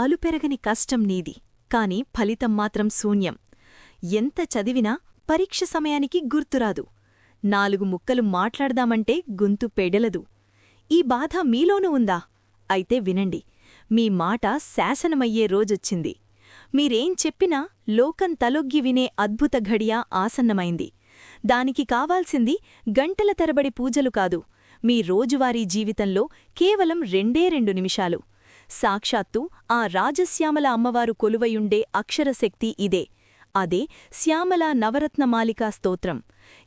అలుపెరగని కష్టం నీది. కాని ఫలితం మాత్రం శూన్యం. ఎంత చదివినా పరీక్ష సమయానికి గుర్తురాదు. నాలుగు ముక్కలు మాట్లాడదామంటే గొంతు పెడలదు. ఈ బాధ మీలోనూ ఉందా? అయితే వినండి. మీ మాట శాసనమయ్యే రోజొచ్చింది. మీరేం చెప్పినా లోకం తలొగ్గి వినే అద్భుత ఘడియ ఆసన్నమైంది. దానికి కావాల్సింది గంటల తరబడి పూజలు కాదు. మీ రోజువారీ జీవితంలో కేవలం రెండే రెండు నిమిషాలు. సాక్షాత్తు ఆ రాజశ్యామల అమ్మవారు కొలువయుండే అక్షరశక్తి ఇదే. అదే శ్యామల నవరత్నమాలికా స్తోత్రం.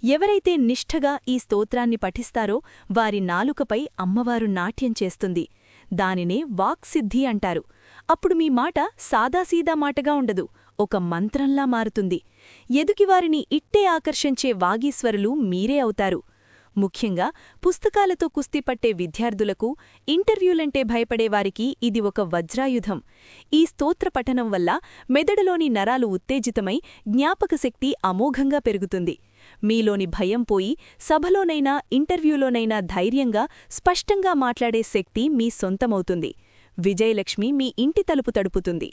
ఎవరైతే నిష్ఠగా ఈ స్తోత్రాన్ని పఠిస్తారో వారి నాలుకపై అమ్మవారు నాట్యం చేస్తుంది. దానినే వాక్సిద్ధి అంటారు. అప్పుడు మీ మాట సాదాసీదా మాటగా ఉండదు. ఒక మంత్రంలా మారుతుంది. ఎదుకివారిని ఇట్టే ఆకర్షించే వాగీశ్వరులు మీరే అవుతారు. ముఖ్యంగా పుస్తకాలతో కుస్తీ పట్టే విద్యార్థులకు ఇంటర్వ్యూలంటే భయపడేవారికి ఇది ఒక వజ్రాయుధం. ఈ స్తోత్ర పఠనం వల్ల మెదడులోని నరాలు ఉత్తేజితమై జ్ఞాపకశక్తి అమోఘంగా పెరుగుతుంది. మీలోని భయం పోయి సభలోనైనా ఇంటర్వ్యూలోనైనా ధైర్యంగా స్పష్టంగా మాట్లాడే శక్తి మీ సొంతమవుతుంది. విజయలక్ష్మి మీ ఇంటి తలుపు తడుపుతుంది.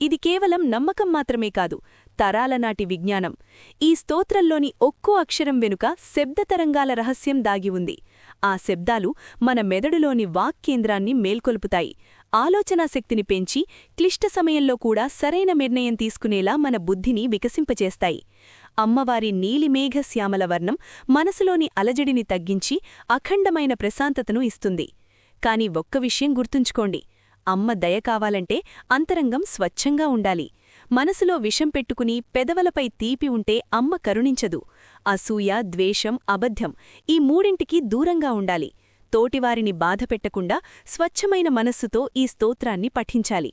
ఇది కేవలం నమ్మకం మాత్రమే కాదు తరాలనాటి విజ్ఞానం. ఈ స్తోత్రంలోని ఒక్కో అక్షరం వెనుక శబ్దతరంగాల రహస్యం దాగి ఉంది. ఆ శబ్దాలు మన మెదడులోని వాక్కేంద్రాన్ని మేల్కొల్పుతాయి. ఆలోచనా శక్తిని పెంచి క్లిష్ట సమయంలో కూడా సరైన నిర్ణయం తీసుకునేలా మన బుద్ధిని వికసింపచేస్తాయి. అమ్మవారి నీలిమేఘ శ్యామల వర్ణం మనసులోని అలజడిని తగ్గించి అఖండమైన ప్రశాంతతను ఇస్తుంది. కాని ఒక్క విషయం గుర్తుంచుకోండి. అమ్మ దయ కావాలంటే అంతరంగం స్వచ్ఛంగా ఉండాలి. మనసులో విషం పెట్టుకుని పెదవలపై తీపి ఉంటే అమ్మ కరుణించదు. అసూయ ద్వేషం అబద్ధం ఈ మూడింటికి దూరంగా ఉండాలి. తోటివారిని బాధపెట్టకుండా స్వచ్ఛమైన మనస్సుతో ఈ స్తోత్రాన్ని పఠించాలి.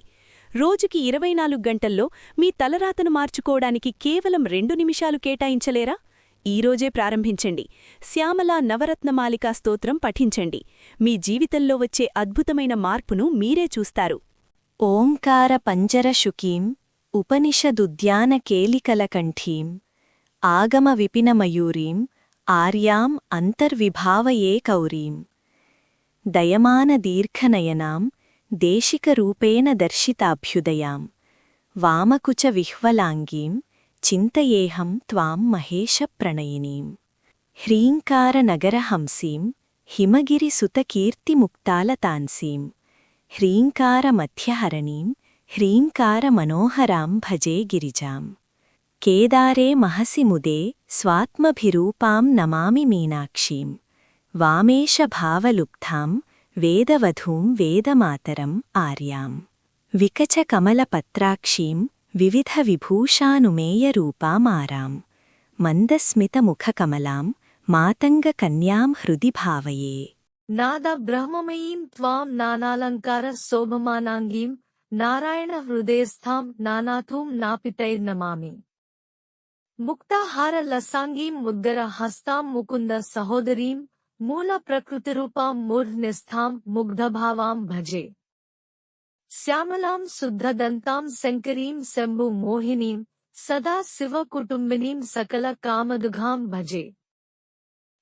రోజుకి ఇరవై నాలుగు గంటల్లో మీ తలరాతను మార్చుకోవడానికి కేవలం రెండు నిమిషాలు కేటాయించలేరా? ఈరోజే ప్రారంభించండి. శ్యామల నవరత్నమాలికా స్తోత్రం పఠించండి. మీ జీవితంలో వచ్చే అద్భుతమైన మార్పును మీరే చూస్తారు. ఓంకార పంజరశుకీం ఉపనిషదుద్యానకేలికలకంఠీం ఆగమ విపినమయూరీం ఆర్యాం అంతర్విభావయే కౌరీం. దయమానదీర్ఘనయనాం దేశికరూపేణ దర్శితాభ్యుదయాం వామకుచ విహ్వలాంగీం చింతయేహం త్వాం మహేశప్రణయినీం హ్రీంకారనగరహంసీం హిమగిరిసుతకీర్తిముక్తాలతాన్సీం హ్రీంకారమధ్యహరణీం హ్రీంకారమనోహరాం భజే గిరిజాం కేదారే మహసి ముదే స్వాత్మభిరూపాం నమామి మీనాక్షీం వామేషభావలుబ్ధాం వేదవధూం వేదమాతరం ఆర్యాం వికచకమలపత్రాక్షీం వివిధ విభూషానుమేయరూపామారాం మందస్మితముఖకమలాం మాతంగకన్యాం హృది భావయే నాద బ్రహ్మమయీం త్వాం నానాలంకార శోభమానాంగీం నారాయణ హృదయస్థాం నానాథూం నాపితైర్నమామి ముక్తాహార లసాంగీం ముద్గర హస్తాం ముకుంద సహోదరీం మూల ప్రకృతిరూపాం మూర్ధ్నిస్థాం ముగ్ధభావాం భజే श्यामलां शुद्धदन्तां शङ्करीं शम्भुमोहिनीं सदा शिवकुटुम्बिनीं सकलकामदुघां भजे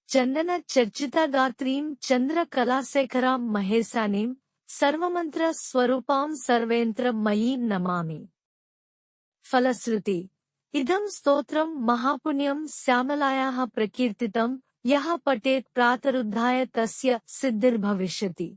चन्दन चर्चितागात्रीं चन्द्रकलाशेखरां महेशानीं सर्वमन्त्रस्वरूपां सर्वेन्द्रमयीं नमामि फलश्रुति इदं स्तोत्रं महापुण्यं श्यामलायाः प्रकीर्तितं यः पठेत् प्रातरुद्धाय तस्य सिद्धिर्भविष्यति